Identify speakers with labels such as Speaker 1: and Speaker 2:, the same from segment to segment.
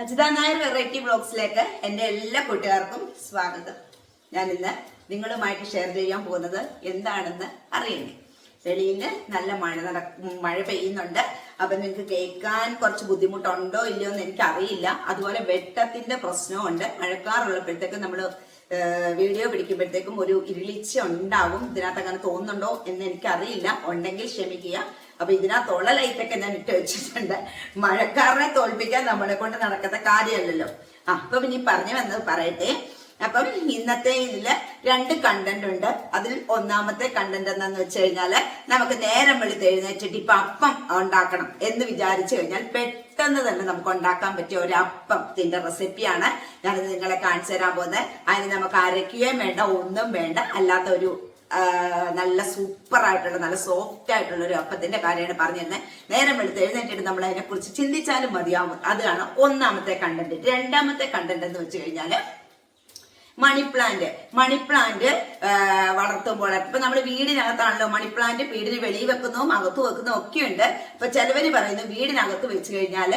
Speaker 1: Ajitha Nair variety ബ്ലോഗ്സിലേക്ക് എന്റെ എല്ലാ കൂട്ടുകാർക്കും സ്വാഗതം. ഞാൻ ഇന്ന് നിങ്ങളുമായിട്ട് ഷെയർ ചെയ്യാൻ പോകുന്നത് എന്താണെന്ന് അറിയണേ. വെളിയിൽ നല്ല മഴ നട മഴ പെയ്യുന്നുണ്ട്. അപ്പൊ നിങ്ങൾക്ക് കേൾക്കാൻ കുറച്ച് ബുദ്ധിമുട്ടുണ്ടോ ഇല്ലയോ എന്ന് എനിക്കറിയില്ല. അതുപോലെ വെട്ടത്തിന്റെ പ്രശ്നമുണ്ട് മഴക്കാറുള്ളപ്പോഴത്തേക്കും നമ്മൾ വീഡിയോ പിടിക്കുമ്പോഴത്തേക്കും ഒരു ഇരുളിച്ച ഉണ്ടാവും. ഇതിനകത്ത് അങ്ങനെ തോന്നുന്നുണ്ടോ എന്ന് എനിക്കറിയില്ല. ഉണ്ടെങ്കിൽ ക്ഷമിക്കുക. അപ്പൊ ഇതിനകത്തുള്ള ലൈറ്റൊക്കെ ഞാൻ ഇട്ട് വെച്ചിട്ടുണ്ട്. മഴക്കാരനെ തോൽപ്പിക്കാൻ നമ്മളെ കൊണ്ട് നടക്കുന്ന കാര്യമല്ലല്ലോ. ആ അപ്പൊ ഇനി പറഞ്ഞു വന്നത് പറയട്ടെ. അപ്പം ഇന്നത്തെ ഇതിൽ രണ്ട് കണ്ടന്റ് ഉണ്ട്. അതിൽ ഒന്നാമത്തെ കണ്ടന്റ് എന്താന്ന് വെച്ച് കഴിഞ്ഞാൽ നമുക്ക് നേരം വെളുത്ത് എഴുന്നേറ്റിട്ട് ഇപ്പൊ അപ്പം ഉണ്ടാക്കണം എന്ന് വിചാരിച്ചു കഴിഞ്ഞാൽ പെട്ടെന്ന് തന്നെ നമുക്ക് ഉണ്ടാക്കാൻ പറ്റിയ ഒരു അപ്പത്തിന്റെ റെസിപ്പിയാണ് ഞാനത് നിങ്ങളെ കാണിച്ചു തരാൻ പോകുന്നത്. അതിന് നമുക്ക് അരയ്ക്കുകയും വേണ്ട ഒന്നും വേണ്ട അല്ലാത്ത ഒരു നല്ല സൂപ്പർ ആയിട്ടുള്ള നല്ല സോഫ്റ്റ് ആയിട്ടുള്ള ഒരു അപ്പത്തിന്റെ കാര്യമാണ് പറഞ്ഞിരുന്നത് നേരം എടുത്ത് എഴുന്നേറ്റിട്ട് നമ്മൾ അതിനെ കുറിച്ച് ചിന്തിച്ചാലും മതിയാവും. അതാണ് ഒന്നാമത്തെ കണ്ടന്റ് രണ്ടാമത്തെ കണ്ടന്റ് എന്ന് വെച്ച് കഴിഞ്ഞാൽ മണി പ്ലാന്റ് മണി പ്ലാന്റ് വളർത്തുമ്പോൾ. ഇപ്പൊ നമ്മൾ വീടിനകത്താണല്ലോ മണി പ്ലാന്റ് വീടിന് വെളി വെക്കുന്നതും അകത്ത് വെക്കുന്നതും ഒക്കെ ഉണ്ട്. ഇപ്പൊ ചിലവര് പറയുന്നു വീടിനകത്ത് വെച്ച് കഴിഞ്ഞാൽ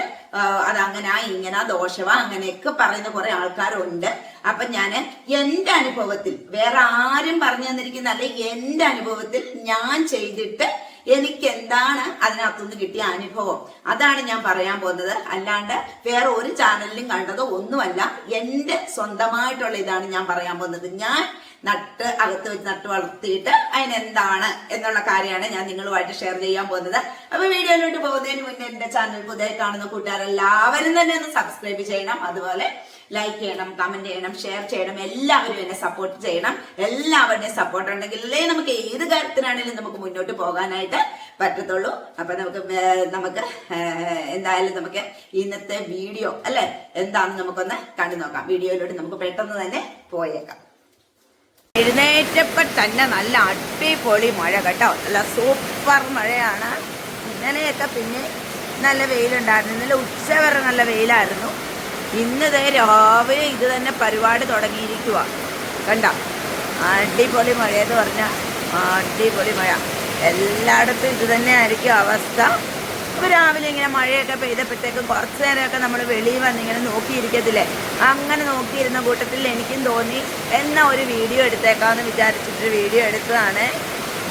Speaker 1: അത് അങ്ങനെ ഇങ്ങനെ ദോഷവാ അങ്ങനെയൊക്കെ പറയുന്ന കുറെ ആൾക്കാരുണ്ട്. അപ്പൊ ഞാൻ എന്റെ അനുഭവത്തിൽ വേറെ ആരും പറഞ്ഞു തന്നിരിക്കുന്ന തന്നിരിക്കുന്നല്ല എന്റെ അനുഭവത്തിൽ ഞാൻ ചെയ്തിട്ട് എനിക്ക് എന്താണ് അതിനകത്തുനിന്ന് കിട്ടിയ അനുഭവം? അതാണ് ഞാൻ പറയാൻ പോകുന്നത്. അല്ലാണ്ട് വേറെ ഒരു ചാനലിലും കണ്ടതോ ഒന്നുമല്ല. എന്റെ സ്വന്തമായിട്ടുള്ള ഇതാണ് ഞാൻ പറയാൻ പോകുന്നത്. ഞാൻ നട്ട് അകത്ത് വെച്ച് നട്ട് വളർത്തിയിട്ട് അതിനെന്താണ് എന്നുള്ള കാര്യമാണ് ഞാൻ നിങ്ങളുമായിട്ട് ഷെയർ ചെയ്യാൻ പോകുന്നത്. അപ്പൊ വീഡിയോയിലോട്ട് പോകുന്നതിന് മുന്നേ എന്റെ ചാനൽ പുതിയ കാണുന്ന കൂട്ടുകാരെല്ലാവരും തന്നെ ഒന്ന് സബ്സ്ക്രൈബ് ചെയ്യണം. അതുപോലെ ലൈക്ക് ചെയ്യണം കമന്റ് ചെയ്യണം ഷെയർ ചെയ്യണം. എല്ലാവരും എന്നെ സപ്പോർട്ട് ചെയ്യണം. എല്ലാവരുടെയും സപ്പോർട്ട് ഉണ്ടെങ്കിലേ നമുക്ക് ഏത് കാര്യത്തിനാണെങ്കിലും നമുക്ക് മുന്നോട്ട് പോകാനായിട്ട് പറ്റത്തുള്ളൂ. അപ്പൊ നമുക്ക് നമുക്ക് എന്തായാലും നമുക്ക് ഇന്നത്തെ വീഡിയോ അല്ലെ? എന്താണെന്ന് നമുക്കൊന്ന് കണ്ടു നോക്കാം വീഡിയോയിലോട്ട് നമുക്ക് പെട്ടെന്ന് തന്നെ പോയേക്കാം. എഴുന്നേറ്റപ്പോൾ തന്നെ നല്ല അടിപൊളി മഴ കേട്ടോ. നല്ല സൂപ്പർ മഴയാണ്. ഇന്നലെയൊക്കെ പിന്നെ നല്ല വെയിലുണ്ടായിരുന്നു. ഇന്നലെ ഉച്ച വരെ നല്ല വെയിലായിരുന്നു. ഇന്ന് ദേ രാവിലെ ഇത് തന്നെ പരിപാടി തുടങ്ങിയിരിക്കുക കണ്ട? അടിപൊളി മഴയെന്ന് പറഞ്ഞാൽ അടിപൊളി മഴ. എല്ലായിടത്തും ഇത് തന്നെ ആയിരിക്കും അവസ്ഥ. ഇപ്പൊ രാവിലെ ഇങ്ങനെ മഴയൊക്കെ പെയ്തപ്പോഴത്തേക്കും കുറച്ച് നേരമൊക്കെ നമ്മൾ വെളിയിൽ വന്നിങ്ങനെ നോക്കിയിരിക്കത്തില്ലേ? അങ്ങനെ നോക്കിയിരുന്ന കൂട്ടത്തിൽ എനിക്കും തോന്നി എന്നാ ഒരു വീഡിയോ എടുത്തേക്കാന്ന് വിചാരിച്ചിട്ടൊരു വീഡിയോ എടുത്തതാണ്.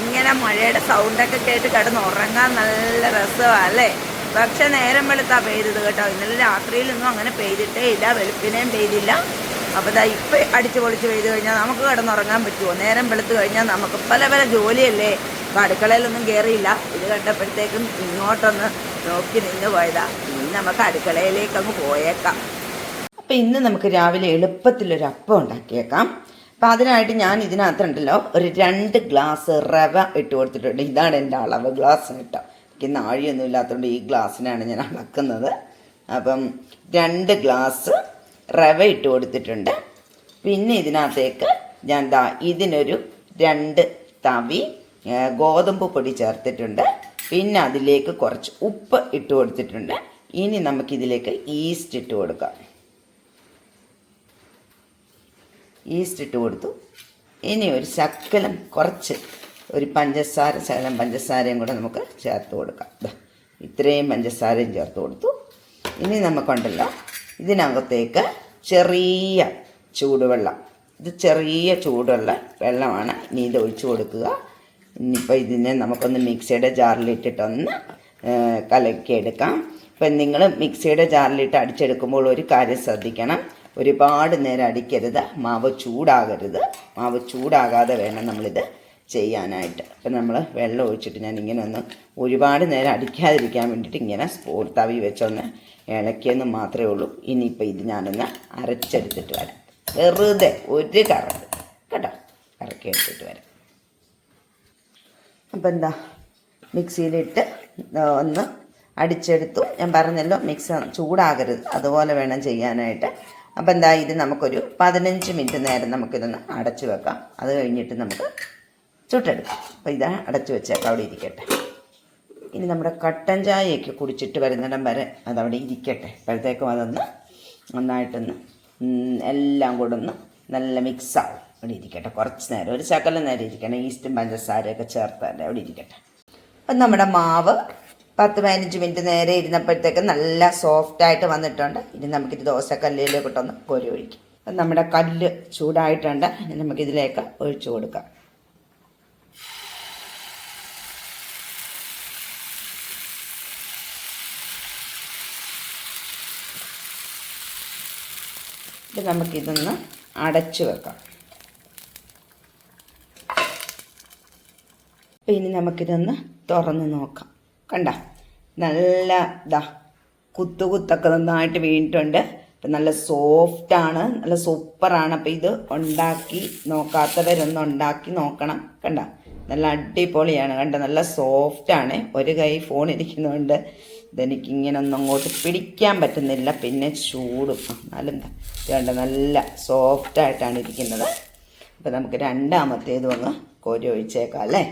Speaker 1: ഇങ്ങനെ മഴയുടെ സൗണ്ടൊക്കെ കേട്ട് കിടന്ന് ഉറങ്ങാൻ നല്ല രസമാണ് അല്ലേ? പക്ഷെ നേരം വെളുത്താ പെയ്തത് കേട്ടോ. ഇന്നലെ രാത്രിയിലൊന്നും അങ്ങനെ പെയ്തിട്ടേ ഇല്ല വെളുപ്പിനെയും പെയ്തില്ല. അപ്പോൾ ഇതാ ഇപ്പം അടിച്ചു പൊളിച്ച് പെയ്ത് കഴിഞ്ഞാൽ നമുക്ക് കിടന്നുറങ്ങാൻ പറ്റുമോ നേരം വെളുത്ത് കഴിഞ്ഞാൽ നമുക്ക് പല പല ജോലിയല്ലേ? അപ്പോൾ അടുക്കളയിലൊന്നും കയറിയില്ല ഇത് കണ്ടപ്പോഴത്തേക്കും ഇങ്ങോട്ടൊന്ന് നോക്കി നിന്ന് പോയതാ. ഇനി നമുക്ക് അടുക്കളയിലേക്ക് അങ്ങ് പോയേക്കാം. അപ്പം ഇന്ന് നമുക്ക് രാവിലെ എളുപ്പത്തിലൊരു അപ്പം ഉണ്ടാക്കിയേക്കാം. അപ്പം അതിനായിട്ട് ഞാൻ ഇതിനകത്തുണ്ടല്ലോ ഒരു രണ്ട് ഗ്ലാസ് റവ ഇട്ട് കൊടുത്തിട്ടുണ്ട്. ഇതാണ് എന്റെ അളവ് ഗ്ലാസ് കേട്ടോ. എനിക്ക് നാഴിയൊന്നും ഇല്ലാത്തതുകൊണ്ട് ഈ ഗ്ലാസ്സിനാണ് ഞാൻ അളക്കുന്നത്. അപ്പം രണ്ട് ഗ്ലാസ് റവ ഇട്ട് കൊടുത്തിട്ടുണ്ട്. പിന്നെ ഇതിനകത്തേക്ക് ഞാൻ ദാ ഇതിനൊരു രണ്ട് തവി ഗോതമ്പ് പൊടി ചേർത്തിട്ടുണ്ട്. പിന്നെ അതിലേക്ക് കുറച്ച് ഉപ്പ് ഇട്ട് കൊടുത്തിട്ടുണ്ട്. ഇനി നമുക്കിതിലേക്ക് ഈസ്റ്റ് ഇട്ട് കൊടുക്കാം. ഈസ്റ്റ് ഇട്ട് കൊടുത്തു. ഇനി ഒരു ശക്കലം കുറച്ച് ഒരു പഞ്ചസാര ശകലം പഞ്ചസാരയും കൂടെ നമുക്ക് ചേർത്ത് കൊടുക്കാം. ഇത്രയും പഞ്ചസാരയും ചേർത്ത് കൊടുത്തു. ഇനി നമുക്കുണ്ടല്ലോ ഇതിനകത്തേക്ക് ചെറിയ ചൂടുവെള്ളം. ഇത് ചെറിയ ചൂടുള്ള വെള്ളമാണ്. ഇനി ഇത് ഒഴിച്ചു കൊടുക്കുക. ഇനിയിപ്പോൾ ഇതിനെ നമുക്കൊന്ന് മിക്സിയുടെ ജാറിലിട്ടിട്ടൊന്ന് കലക്കി കലക്കിയെടുക്കാം. ഇപ്പം നിങ്ങൾ മിക്സിയുടെ ജാറിലിട്ട് അടിച്ചെടുക്കുമ്പോൾ ഒരു കാര്യം ശ്രദ്ധിക്കണം. ഒരുപാട് നേരം അടിക്കരുത്. മാവ് ചൂടാകരുത്. മാവ് ചൂടാകാതെ വേണം നമ്മളിത് ചെയ്യാനായിട്ട്. അപ്പം നമ്മൾ വെള്ളം ഒഴിച്ചിട്ട് ഞാൻ ഇങ്ങനെ ഒന്ന് ഒരുപാട് നേരം അടിക്കാതിരിക്കാൻ വേണ്ടിയിട്ട് ഇങ്ങനെ സ്പൂൺ തവി വെച്ചൊന്ന് ഇളക്കിയെന്ന് മാത്രമേ ഉള്ളൂ. ഇനിയിപ്പോൾ ഇത് ഞാനൊന്ന് അരച്ചെടുത്തിട്ട് വരാം. വെറുതെ ഒരു കറണ്ട്. കേട്ടോ? കറക്കി എടുത്തിട്ട് വരാം. അപ്പം എന്താ? മിക്സിയിലിട്ട് ഒന്ന് അടിച്ചെടുത്തു. ഞാൻ പറഞ്ഞല്ലോ മിക്സ് ചൂടാകരുത്. അതുപോലെ വേണം ചെയ്യാനായിട്ട്. അപ്പം എന്താ? ഇത് നമുക്കൊരു പതിനഞ്ച് മിനിറ്റ് നേരം നമുക്കിതൊന്ന് അടച്ചു വെക്കാം. അത് കഴിഞ്ഞിട്ട് നമുക്ക് ചുട്ടെടുക്കാം. അപ്പോൾ ഇത് അടച്ചു വെച്ചേക്കാം. അവിടെ ഇരിക്കട്ടെ. ഇനി നമ്മുടെ കട്ടൻ ചായയൊക്കെ കുടിച്ചിട്ട് വരുന്നിടം വരെ അതവിടെ ഇരിക്കട്ടെ. അപ്പോഴത്തേക്കും അതൊന്ന് നന്നായിട്ടൊന്ന് എല്ലാം കൂടെ ഒന്ന് നല്ല മിക്സാവും അവിടെ ഇരിക്കട്ടെ. കുറച്ച് നേരം ഒരു ശകലം നേരം ഇരിക്കണം ഈസ്റ്റും പഞ്ചസാരയൊക്കെ ചേർത്തല്ലേ അവിടെ ഇരിക്കട്ടെ. അപ്പം നമ്മുടെ മാവ് പത്ത് പതിനഞ്ച് മിനിറ്റ് നേരെ ഇരുന്നപ്പോഴത്തേക്ക് നല്ല സോഫ്റ്റ് ആയിട്ട് വന്നിട്ടുണ്ട്. ഇനി നമുക്കിത് ദോശക്കല്ലിലേക്കിട്ടൊന്ന് കോരി ഒഴിക്കും. അപ്പം നമ്മുടെ കല്ല് ചൂടായിട്ടുണ്ട്. ഇനി നമുക്കിതിലേക്ക് ഒഴിച്ചു കൊടുക്കാം. ഇത് നമുക്കിതൊന്ന് അടച്ചു വെക്കാം. അപ്പം ഇനി നമുക്കിതൊന്ന് തുറന്ന് നോക്കാം. കണ്ട? നല്ല ഇതാ കുത്തു കുത്തൊക്കെ നന്നായിട്ട് വീണിട്ടുണ്ട്. അപ്പം നല്ല സോഫ്റ്റാണ് നല്ല സൂപ്പറാണ് അപ്പം ഇത് ഉണ്ടാക്കി നോക്കാത്തവരൊന്ന് ഉണ്ടാക്കി നോക്കണം. കണ്ട? നല്ല അടിപൊളിയാണ്. കണ്ട? നല്ല സോഫ്റ്റാണ് ഒരു കൈ ഫോൺ ഇരിക്കുന്നതുകൊണ്ട് ഇതെനിക്ക് ഇങ്ങനെ ഒന്നും അങ്ങോട്ട് പിടിക്കാൻ പറ്റുന്നില്ല. പിന്നെ ചൂടും. എന്നാലും കണ്ട നല്ല സോഫ്റ്റായിട്ടാണ് ഇരിക്കുന്നത്. അപ്പം നമുക്ക് രണ്ടാമത്തേതും ഒന്ന് കോരി ഒഴിച്ചേക്കാം അല്ലേ?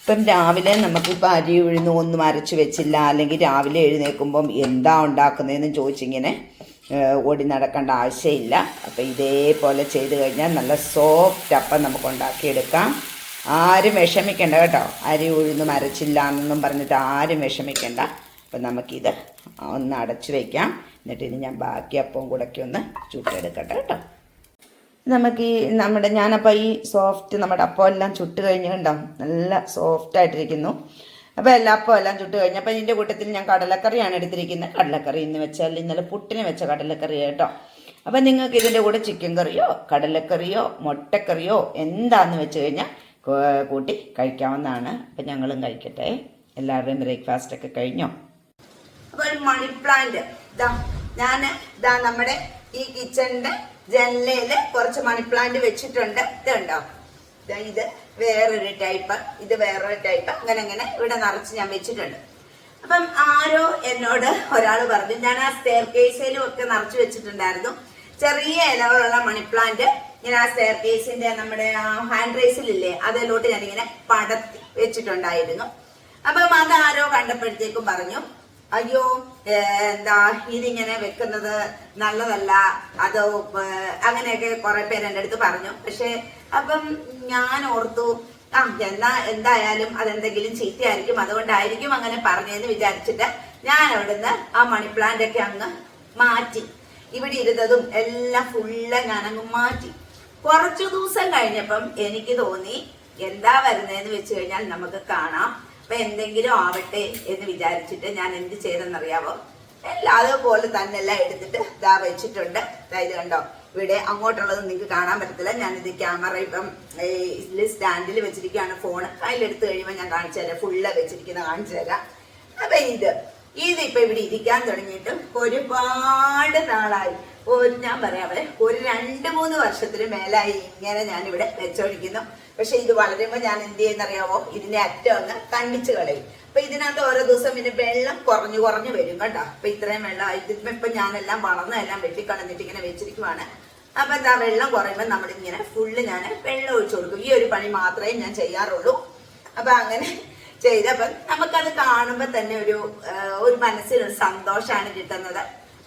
Speaker 1: ഇപ്പം രാവിലെ നമുക്കിപ്പോൾ അരി ഉഴുന്ന് ഒന്നും അരച്ച് വെച്ചില്ല. അല്ലെങ്കിൽ രാവിലെ എഴുന്നേൽക്കുമ്പം എന്താ ഉണ്ടാക്കുന്നതെന്ന് ചോദിച്ചിങ്ങനെ ഓടി നടക്കേണ്ട ആവശ്യമില്ല. അപ്പം ഇതേപോലെ ചെയ്ത് കഴിഞ്ഞാൽ നല്ല സോഫ്റ്റ് അപ്പം നമുക്ക് ഉണ്ടാക്കിയെടുക്കാം ആരും വിഷമിക്കണ്ട കേട്ടോ. അരി ഉഴുന്നും അരച്ചില്ല എന്നൊന്നും പറഞ്ഞിട്ട് ആരും വിഷമിക്കണ്ട. അപ്പം നമുക്കിത് ഒന്ന് അടച്ചു വയ്ക്കാം എന്നിട്ട് ഇനി ഞാൻ ബാക്കി അപ്പം കൂടെയൊക്കെ ഒന്ന് ചുട്ടെടുക്കട്ടെ കേട്ടോ. നമുക്ക് ഈ നമ്മുടെ ഞാനപ്പോൾ ഈ സോഫ്റ്റ് നമ്മുടെ അപ്പം എല്ലാം ചുട്ട് കഴിഞ്ഞ് കണ്ടോ? നല്ല സോഫ്റ്റ് ആയിട്ടിരിക്കുന്നു. അപ്പോൾ എല്ലാ അപ്പം എല്ലാം ചുട്ട് കഴിഞ്ഞു അപ്പോൾ ഇതിന്റെ കൂട്ടത്തിൽ ഞാൻ കടലക്കറിയാണ് എടുത്തിരിക്കുന്നത്. കടലക്കറി എന്ന് വെച്ചാൽ ഇന്നലെ പുട്ടിന് വെച്ച കടലക്കറി കേട്ടോ. അപ്പം നിങ്ങൾക്ക് ഇതിന്റെ കൂടെ ചിക്കൻ കറിയോ കടലക്കറിയോ മുട്ടക്കറിയോ എന്താണെന്ന് വെച്ച് കഴിഞ്ഞാൽ കൂട്ടി കഴിക്കാവുന്നതാണ്. അപ്പം ഞങ്ങളും കഴിക്കട്ടെ. എല്ലാവരുടെയും ബ്രേക്ക്ഫാസ്റ്റ് ഒക്കെ കഴിഞ്ഞോ? അപ്പൊ ഒരു മണി പ്ലാന്റ് ഇതാ ഞാൻ ഇതാ നമ്മുടെ ഈ കിച്ചണിന്റെ ജനലയിൽ കുറച്ച് മണി പ്ലാന്റ് വെച്ചിട്ടുണ്ട്. ഇതുണ്ടോ ഇത് വേറൊരു ടൈപ്പ് ഇത് വേറൊരു ടൈപ്പ് അങ്ങനെ അങ്ങനെ ഇവിടെ നിറച്ച് ഞാൻ വെച്ചിട്ടുണ്ട്. അപ്പം ആരോ എന്നോട് ഒരാൾ പറഞ്ഞു ഞാൻ ആ സ്റ്റെയർ കേസിലും ഒക്കെ നിറച്ച് വെച്ചിട്ടുണ്ടായിരുന്നു. ചെറിയ ഇലകളുള്ള മണി പ്ലാന്റ് ഞാൻ ആ സ്റ്റെയർ കേസിന്റെ നമ്മുടെ ഹാൻഡ് റൈസിലില്ലേ അതിലോട്ട് ഞാനിങ്ങനെ പടത്തി വെച്ചിട്ടുണ്ടായിരുന്നു. അപ്പം അത് ആരോ കണ്ടപ്പോഴത്തേക്കും പറഞ്ഞു അയ്യോ എന്താ ഇതിങ്ങനെ വെക്കുന്നത് നല്ലതല്ല. അത് അങ്ങനെയൊക്കെ കുറെ പേര് എന്റെ അടുത്ത് പറഞ്ഞു. പക്ഷെ അപ്പം ഞാൻ ഓർത്തു ആ എന്നാ എന്തായാലും അതെന്തെങ്കിലും ചീത്തയായിരിക്കും. അതുകൊണ്ടായിരിക്കും അങ്ങനെ പറഞ്ഞതെന്ന് വിചാരിച്ചിട്ട് ഞാൻ അവിടുന്ന് ആ മണി പ്ലാന്റ് ഒക്കെ അങ്ങ് മാറ്റി. ഇവിടെ ഇരുന്നതും എല്ലാം ഫുള്ള് ഞാനങ്ങ് മാറ്റി. കുറച്ചു ദിവസം കഴിഞ്ഞപ്പം എനിക്ക് തോന്നി എന്താ വരുന്നതെന്ന് വെച്ച് കഴിഞ്ഞാൽ നമുക്ക് കാണാം. അപ്പൊ എന്തെങ്കിലും ആവട്ടെ എന്ന് വിചാരിച്ചിട്ട് ഞാൻ എന്ത് ചെയ്തെന്നറിയാവോ? എല്ലാം അതുപോലെ തന്നെ എല്ലാം എടുത്തിട്ട് ഇതാ വെച്ചിട്ടുണ്ട്. ഇത് കണ്ടോ? ഇവിടെ അങ്ങോട്ടുള്ളത് നിങ്ങൾക്ക് കാണാൻ പറ്റത്തില്ല. ഞാനിത് ക്യാമറ ഇപ്പം ഈ സ്റ്റാൻഡിൽ വെച്ചിരിക്കുകയാണ് ഫോൺ അതിലെടുത്ത് കഴിയുമ്പോൾ ഞാൻ കാണിച്ചു തരാം. ഫുള്ള് വെച്ചിരിക്കുന്ന കാണിച്ചു തരാം. അപ്പൊ ഇത് ഇതിപ്പോ ഇവിടെ ഇരിക്കാൻ തുടങ്ങിയിട്ട് ഒരുപാട് നാളായി. ഒരു ഞാൻ പറയാം അവിടെ ഒരു രണ്ട് മൂന്ന് വർഷത്തിന് മേലായി ഇങ്ങനെ ഞാൻ ഇവിടെ വെച്ചോടിക്കുന്നു പക്ഷെ ഇത് വളരുമ്പോ ഞാൻ എന്ത് ചെയ്യുന്നറിയാവോ? ഇതിന്റെ അറ്റം അങ്ങ് കണ്ണിച്ച് കളയും. അപ്പൊ ഇതിനകത്ത് ഓരോ ദിവസം പിന്നെ വെള്ളം കുറഞ്ഞു കുറഞ്ഞു വരും കേട്ടോ. അപ്പൊ ഇത്രയും വെള്ളം ഇതിപ്പോ ഇപ്പൊ ഞാനെല്ലാം വെട്ടി വെട്ടിക്കളഞ്ഞിട്ട് ഇങ്ങനെ വെച്ചിരിക്കുവാണ്. അപ്പൊ എന്താ വെള്ളം കുറയുമ്പോൾ നമ്മളിങ്ങനെ ഫുള്ള് ഞാൻ വെള്ളം ഒഴിച്ചു കൊടുക്കും. ഈ ഒരു പണി മാത്രമേ ഞാൻ ചെയ്യാറുള്ളൂ. അപ്പൊ അങ്ങനെ ചെയ്തപ്പം നമുക്കത് കാണുമ്പോൾ തന്നെ ഒരു ഒരു മനസ്സിനൊരു സന്തോഷമാണ് കിട്ടുന്നത്.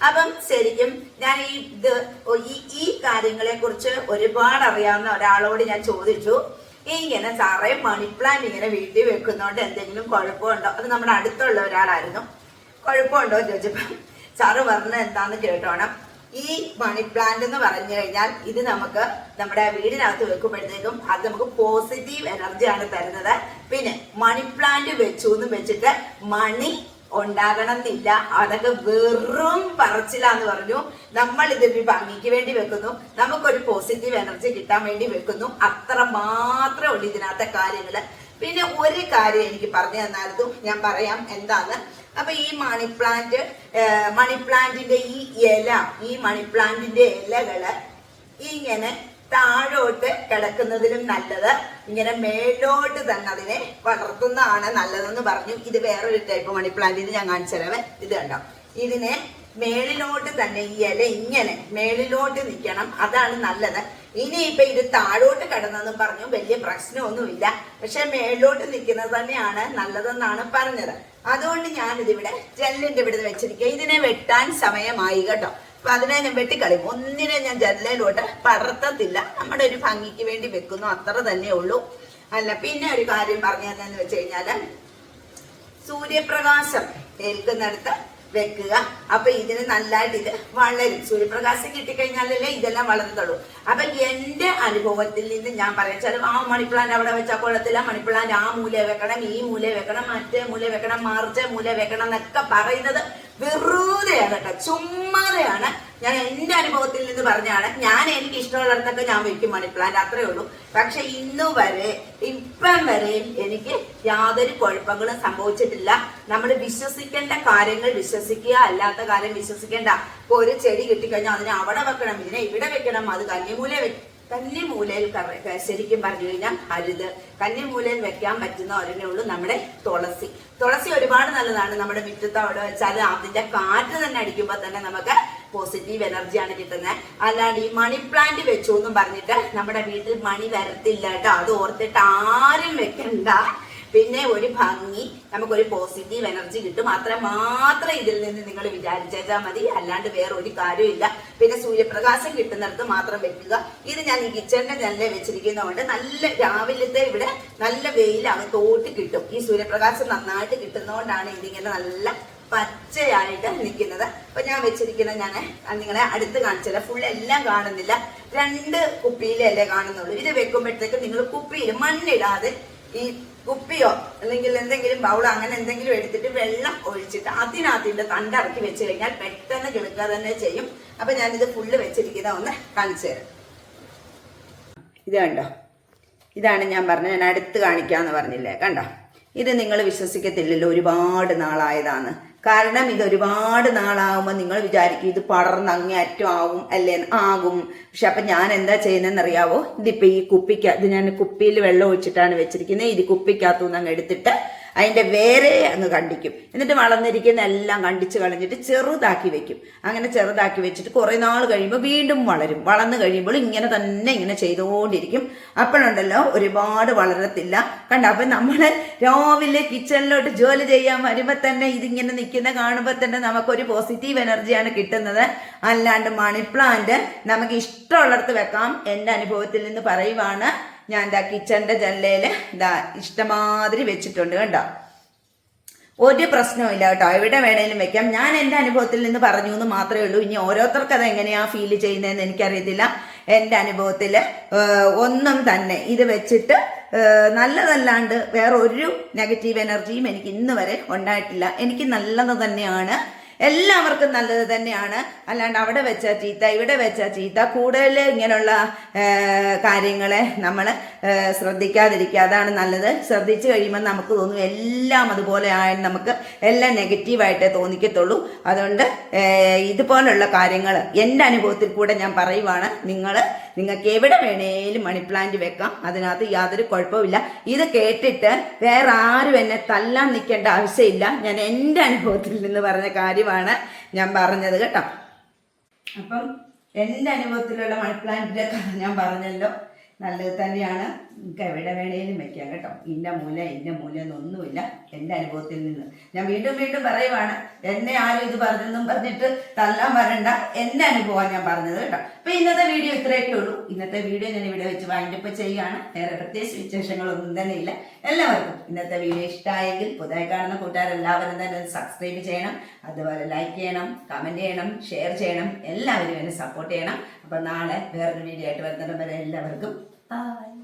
Speaker 1: അപ്പം ശരിക്കും ഞാൻ ഈ ഇത് ഈ ഈ കാര്യങ്ങളെ കുറിച്ച് ഒരുപാട് അറിയാവുന്ന ഒരാളോട് ഞാൻ ചോദിച്ചു. ഇങ്ങനെ സാറേ മണി പ്ലാന്റ് ഇങ്ങനെ വീട്ടിൽ വെക്കുന്നോണ്ട് എന്തെങ്കിലും കുഴപ്പമുണ്ടോ? അത് നമ്മുടെ അടുത്തുള്ള ഒരാളായിരുന്നു. കുഴപ്പമുണ്ടോ ചോദിച്ചപ്പം സാറ് പറഞ്ഞത് എന്താന്ന് കേട്ടോണം. ഈ മണി പ്ലാന്റ് എന്ന് പറഞ്ഞു കഴിഞ്ഞാൽ ഇത് നമുക്ക് നമ്മുടെ വീടിനകത്ത് വെക്കുമ്പോഴത്തേക്കും അത് നമുക്ക് പോസിറ്റീവ് എനർജിയാണ് തരുന്നത്. പിന്നെ മണി പ്ലാന്റ് വെച്ചു എന്ന് വെച്ചിട്ട് മണി ഉണ്ടാകണം എന്നില്ല അതൊക്കെ വെറും പറച്ചിലാന്ന് പറഞ്ഞു. നമ്മൾ ഇത് ഭംഗിക്ക് വേണ്ടി വെക്കുന്നു. നമുക്കൊരു പോസിറ്റീവ് എനർജി കിട്ടാൻ വേണ്ടി വെക്കുന്നു. അത്ര മാത്രമേ ഉള്ളൂ ഇതിനകത്തെ കാര്യങ്ങൾ. പിന്നെ ഒരു കാര്യം എനിക്ക് പറഞ്ഞു തന്നായിരുന്നു. ഞാൻ പറയാം. എന്താന്ന് അപ്പൊ ഈ മണി പ്ലാന്റ് മണി പ്ലാന്റിന്റെ ഈ ഇല ഈ മണി പ്ലാന്റിന്റെ ഇലകൾ ഇങ്ങനെ താഴോട്ട് കിടക്കുന്നതിലും നല്ലത് ഇങ്ങനെ മേലോട്ട് തന്നെ അതിനെ വളർത്തുന്നതാണ് നല്ലതെന്ന് പറഞ്ഞു. ഇത് വേറൊരു ടൈപ്പ് മണി ഇത് ഞാൻ കാണിച്ചു ഇത് കണ്ടോ? ഇതിനെ മേളിലോട്ട് തന്നെ ഈ ഇല ഇങ്ങനെ മേളിലോട്ട് നിൽക്കണം അതാണ് നല്ലത്. ഇനി ഇപ്പൊ ഇത് താഴോട്ട് കിടന്നെന്ന് പറഞ്ഞു. വലിയ പ്രശ്നമൊന്നുമില്ല. പക്ഷെ മേളിലോട്ട് നിൽക്കുന്നത് തന്നെയാണ് നല്ലതെന്നാണ് പറഞ്ഞത്. അതുകൊണ്ട് ഞാനിതിവിടെ ജെല്ലിന്റെ ഇവിടെ വെച്ചിരിക്കുക ഇതിനെ വെട്ടാൻ സമയമായി കേട്ടോ. അപ്പൊ അതിനെ ഞാൻ വെട്ടിക്കളയും. ഒന്നിനെ ഞാൻ ജനലിലോട്ട് പടർത്തത്തില്ല. നമ്മുടെ ഒരു ഭംഗിക്ക് വേണ്ടി വെക്കുന്നു. അത്ര തന്നെ ഉള്ളൂ. അല്ല പിന്നെ ഒരു കാര്യം പറഞ്ഞു തന്നെന്ന് വെച്ച് സൂര്യപ്രകാശം ഏൽക്കുന്നിടത്ത് വെക്കുക. അപ്പൊ ഇതിന് നല്ലതായിട്ട് ഇത് വളരും. സൂര്യപ്രകാശം കിട്ടിക്കഴിഞ്ഞാലല്ലേ ഇതെല്ലാം വളർന്നുള്ളൂ. അപ്പൊ എന്റെ അനുഭവത്തിൽ നിന്ന് ഞാൻ പറയാം. ചില ആ മണിപ്ലാന്റ് അവിടെ വെച്ചാൽ കൊള്ളത്തില്ല മണിപ്ലാന്റ് ആ മൂല വെക്കണം ഈ മൂല വെക്കണം മറ്റേ മൂല വെക്കണം മറിച്ച മൂല വെക്കണം എന്നൊക്കെ പറയുന്നത് വെറുതെയാണ് കേട്ടോ. ചുമ്മാതെയാണ്. ഞാൻ എന്റെ അനുഭവത്തിൽ നിന്ന് പറഞ്ഞാണ്. ഞാൻ എനിക്ക് ഇഷ്ടമുള്ളിടത്തൊക്കെ ഞാൻ വെക്കും മണിപ്ലാന്റ് അത്രേ ഉള്ളൂ. പക്ഷെ ഇന്നു വരെ ഇപ്പം വരെയും എനിക്ക് യാതൊരു കുഴപ്പങ്ങളും സംഭവിച്ചിട്ടില്ല. നമ്മൾ വിശ്വസിക്കേണ്ട കാര്യങ്ങൾ വിശ്വസിക്കുക അല്ലാത്ത കാര്യം വിശ്വസിക്കേണ്ട. ഇപ്പൊ ഒരു ചെടി കിട്ടിക്കഴിഞ്ഞാൽ അതിനെ അവിടെ വെക്കണം ഇതിനെ ഇവിടെ വെക്കണം അത് കന്നിമൂല വെ- കന്നിമൂലയിൽ ശരിക്കും പറഞ്ഞു കഴിഞ്ഞാൽ അരുത്. കന്നിമൂലയിൽ വെക്കാൻ പറ്റുന്ന ഒരെണ്ണേ ഉള്ളൂ നമ്മുടെ തുളസി. തുളസി ഒരുപാട് നല്ലതാണ്. നമ്മുടെ മുറ്റത്ത് അവിടെ വെച്ചാൽ അതിന്റെ കാറ്റ് തന്നെ അടിക്കുമ്പോൾ തന്നെ നമുക്ക് പോസിറ്റീവ് എനർജിയാണ് കിട്ടുന്നത് അല്ലാണ്ട് ഈ മണി പ്ലാന്റ് വെച്ചു എന്നും പറഞ്ഞിട്ട് നമ്മുടെ വീട്ടിൽ മണി വരത്തില്ല കേട്ടോ. അത് ഓർത്തിട്ട് ആരും വെക്കണ്ട. പിന്നെ ഒരു ഭംഗി നമുക്കൊരു പോസിറ്റീവ് എനർജി കിട്ടും. അത്ര മാത്രം ഇതിൽ നിന്ന് നിങ്ങൾ വിചാരിച്ചാൽ മതി. അല്ലാണ്ട് വേറെ ഒരു കാര്യമില്ല പിന്നെ സൂര്യപ്രകാശം കിട്ടുന്നിടത്ത് മാത്രം വെക്കുക. ഇത് ഞാൻ ഈ കിച്ചണിന്റെ നെല്ല വെച്ചിരിക്കുന്നതുകൊണ്ട് നല്ല രാവിലത്തെ ഇവിടെ നല്ല വെയിൽ അകത്തോട്ട് കിട്ടും. ഈ സൂര്യപ്രകാശം നന്നായിട്ട് കിട്ടുന്നതുകൊണ്ടാണ് ഇതിങ്ങനെ നല്ല പച്ചയായിട്ട് നിൽക്കുന്നത്. അപ്പൊ ഞാൻ വെച്ചിരിക്കുന്ന ഞാൻ നിങ്ങളെ അടുത്ത് കാണിച്ചില്ല ഫുൾ എല്ലാം കാണുന്നില്ല. രണ്ട് കുപ്പിയിലല്ലേ കാണുന്നുള്ളൂ. ഇത് വെക്കുമ്പോഴത്തേക്ക് നിങ്ങൾ കുപ്പിയിൽ മണ്ണിടാതെ ഈ കുപ്പിയോ അല്ലെങ്കിൽ എന്തെങ്കിലും ബൗളോ അങ്ങനെ എന്തെങ്കിലും എടുത്തിട്ട് വെള്ളം ഒഴിച്ചിട്ട് അതിനകത്തിന്റെ തണ്ടിറക്കി വെച്ച് കഴിഞ്ഞാൽ പെട്ടെന്ന് കിളുക്കുക തന്നെ ചെയ്യും. അപ്പൊ ഞാനിത് ഫുള്ള് വെച്ചിരിക്കുന്ന ഒന്ന് കാണിച്ചു തരാം. ഇത് കണ്ടോ? ഇതാണ് ഞാൻ പറഞ്ഞത്. ഞാൻ അടുത്ത് കാണിക്കാന്ന് പറഞ്ഞില്ലേ? കണ്ടോ? ഇത് നിങ്ങൾ വിശ്വസിക്കത്തില്ലല്ലോ ഒരുപാട് നാളായതാണ്. കാരണം ഇത് ഒരുപാട് നാളാവുമ്പോൾ നിങ്ങൾ വിചാരിക്കും ഇത് പടർന്ന് അങ്ങേയറ്റം ആവും അല്ലേ ആകും. പക്ഷെ അപ്പം ഞാൻ എന്താ ചെയ്യുന്നതെന്ന് അറിയാവോ ഇതിപ്പോൾ ഈ കുപ്പിക്ക് ഇത് ഞാൻ കുപ്പിയിൽ വെള്ളം ഒഴിച്ചിട്ടാണ് വെച്ചിരിക്കുന്നത്. ഇത് കുപ്പിക്കകത്തുനിന്ന് അങ്ങ് എടുത്തിട്ട് അതിന്റെ വേരെ അങ്ങ് കണ്ടിക്കും. എന്നിട്ട് വളർന്നിരിക്കുന്ന എല്ലാം കണ്ടിച്ച് കളഞ്ഞിട്ട് ചെറുതാക്കി വെക്കും. അങ്ങനെ ചെറുതാക്കി വെച്ചിട്ട് കുറേ നാൾ കഴിയുമ്പോൾ വീണ്ടും വളരും. വളർന്നു കഴിയുമ്പോൾ ഇങ്ങനെ തന്നെ ഇങ്ങനെ ചെയ്തുകൊണ്ടിരിക്കും അപ്പോഴുണ്ടല്ലോ ഒരുപാട് വളരത്തില്ല. കണ്ട? അപ്പം നമ്മൾ രാവിലെ കിച്ചണിലോട്ട് ജോലി ചെയ്യാൻ വരുമ്പോൾ തന്നെ ഇതിങ്ങനെ നിൽക്കുന്ന കാണുമ്പോൾ തന്നെ നമുക്കൊരു പോസിറ്റീവ് എനർജിയാണ് കിട്ടുന്നത്. അല്ലാണ്ട് മണി പ്ലാന്റ് നമുക്ക് ഇഷ്ടമുള്ളിടത്ത് വെക്കാം. എന്റെ അനുഭവത്തിൽ നിന്ന് പറയുവാണ് ഞാൻ എന്താ കിച്ചണിന്റെ ജനലയിൽ എന്താ ഇഷ്ടമാതിരി വെച്ചിട്ടുണ്ട് കണ്ടോ? ഒരു പ്രശ്നവും ഇല്ല കേട്ടോ. എവിടെ വേണേലും വെക്കാം. ഞാൻ എന്റെ അനുഭവത്തിൽ നിന്ന് പറഞ്ഞു എന്ന് മാത്രമേ ഉള്ളൂ. ഇനി ഓരോരുത്തർക്ക് അത് എങ്ങനെയാ ഫീൽ ചെയ്യുന്നതെന്ന് എനിക്കറിയത്തില്ല. എന്റെ അനുഭവത്തിൽ ഒന്നും തന്നെ. ഇത് വെച്ചിട്ട് നല്ലതല്ലാണ്ട് വേറെ ഒരു നെഗറ്റീവ് എനർജിയും എനിക്ക് ഇന്ന് വരെ ഉണ്ടായിട്ടില്ല. എനിക്ക് നല്ലത് തന്നെയാണ് എല്ലാവർക്കും നല്ലത് തന്നെയാണ്. അല്ലാണ്ട് അവിടെ വെച്ച ചീത്ത ഇവിടെ വെച്ച ചീത്ത. കൂടുതൽ ഇങ്ങനെയുള്ള കാര്യങ്ങളെ നമ്മൾ ശ്രദ്ധിക്കാതിരിക്കുക. അതാണ് നല്ലത്. ശ്രദ്ധിച്ചു കഴിയുമ്പോൾ നമുക്ക് തോന്നും എല്ലാം അതുപോലെ ആയാലും നമുക്ക് എല്ലാം നെഗറ്റീവായിട്ടേ തോന്നിക്കത്തുള്ളൂ. അതുകൊണ്ട് ഇതുപോലുള്ള കാര്യങ്ങൾ എന്റെ അനുഭവത്തിൽ കൂടെ ഞാൻ പറയുവാണ്. നിങ്ങൾ നിങ്ങൾക്ക് എവിടെ വേണേലും മണി പ്ലാന്റ് വെക്കാം. അതിനകത്ത് യാതൊരു കുഴപ്പമില്ല ഇത് കേട്ടിട്ട് വേറെ ആരും എന്നെ തല്ലാൻ നിൽക്കേണ്ട ആവശ്യമില്ല. ഞാൻ എന്റെ അനുഭവത്തിൽ നിന്ന് പറഞ്ഞ കാര്യമാണ് ഞാൻ പറഞ്ഞത് കേട്ടോ. അപ്പം എന്റെ അനുഭവത്തിലുള്ള മണി പ്ലാന്റിന്റെ കഥ ഞാൻ പറഞ്ഞല്ലോ. നല്ലത് തന്നെയാണ്. നിങ്ങൾക്ക് എവിടെ വേണേലും വെക്കാം കേട്ടോ. ഇന്ന മൂല ഇന്ന മൂല എന്നൊന്നുമില്ല എന്റെ അനുഭവത്തിൽ നിന്ന്. ഞാൻ വീണ്ടും വീണ്ടും പറയുവാണ് എന്നെ ആരും ഇത് പറഞ്ഞെന്നും പറഞ്ഞിട്ട് തല്ലാൻ വരണ്ട. എന്റെ അനുഭവമാണ് ഞാൻ പറഞ്ഞത് കേട്ടോ. അപ്പൊ ഇന്നത്തെ വീഡിയോ ഇത്രയൊക്കെ ഉള്ളൂ. ഇന്നത്തെ വീഡിയോ ഞാൻ ഇവിടെ വെച്ച് വൈൻഡപ്പ് ചെയ്യുകയാണ്. വേറെ പ്രത്യേകിച്ച് വിശേഷങ്ങളൊന്നും തന്നെ ഇല്ല എല്ലാവർക്കും ഇന്നത്തെ വീഡിയോ ഇഷ്ടമായെങ്കിൽ പുതുതായി കാണുന്ന കൂട്ടുകാരെല്ലാവരും തന്നെ സബ്സ്ക്രൈബ് ചെയ്യണം. അതുപോലെ ലൈക്ക് ചെയ്യണം കമന്റ് ചെയ്യണം ഷെയർ ചെയ്യണം. എല്ലാവരും എന്നെ സപ്പോർട്ട് ചെയ്യണം. അപ്പൊ നാളെ വേറൊരു വീഡിയോ ആയിട്ട് വരുന്നതും വരെ എല്ലാവർക്കും ബൈ